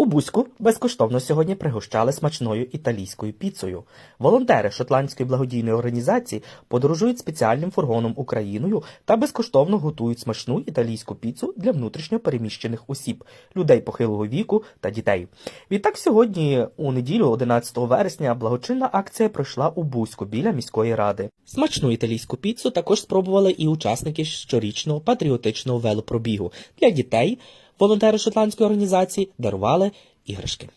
У Бузьку безкоштовно сьогодні пригощали смачною італійською піцею. Волонтери шотландської благодійної організації подорожують спеціальним фургоном Україною та безкоштовно готують смачну італійську піцу для внутрішньо переміщених осіб, людей похилого віку та дітей. Відтак сьогодні, у неділю, 11 вересня, благочинна акція пройшла у Бузьку біля міської ради. Смачну італійську піцу також спробували і учасники щорічного патріотичного велопробігу для дітей. Волонтери шотландської організації дарували іграшки.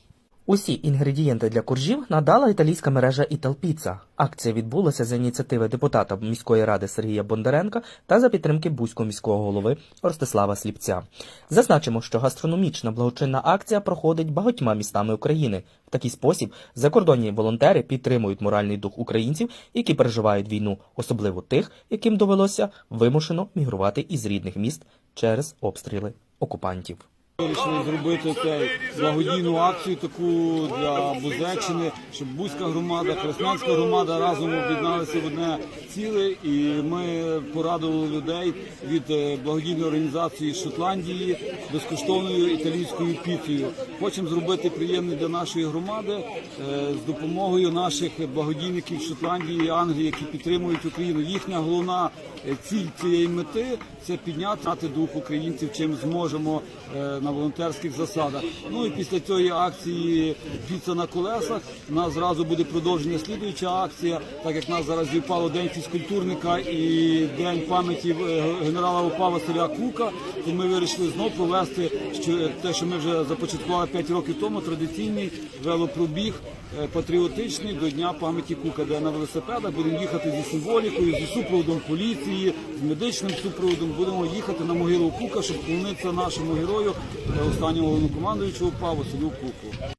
Усі інгредієнти для коржів надала італійська мережа Італпіца. Акція відбулася за ініціативи депутата міської ради Сергія Бондаренка та за підтримки Бузького міського голови Ростислава Сліпця. Зазначимо, що гастрономічна благочинна акція проходить багатьма містами України. В такий спосіб закордонні волонтери підтримують моральний дух українців, які переживають війну, особливо тих, яким довелося вимушено мігрувати із рідних міст через обстріли окупантів. Вирішили зробити благодійну акцію таку для Бузеччини, щоб Бузька громада, Краснянська громада разом об'єдналися в одне ціле, і ми порадували людей від е, благодійної організації Шотландії безкоштовною італійською піцею. Хочемо зробити приємне для нашої громади е, з допомогою наших благодійників Шотландії і Англії, які підтримують Україну. Їхня головна е, ціль цієї мети це підняти дух українців, чим зможемо на волонтерських засадах. Ну і після цієї акції піца на колесах. У нас зразу буде продовження слідуюча акція, так як нас зараз зіпало день фізкультурника і день пам'яті е, генерала УПА Василя Кука. То ми вирішили знов провести що те, що ми вже започаткували 5 років тому. Традиційний велопробіг е, патріотичний до дня пам'яті Кука, де на велосипедах будемо їхати зі символікою, зі супроводом поліції, з медичним супроводом. Будемо їхати на могилу Кука, щоб вклонитися нашому герою, останнього головнокомандуючого УПА Василю Куку.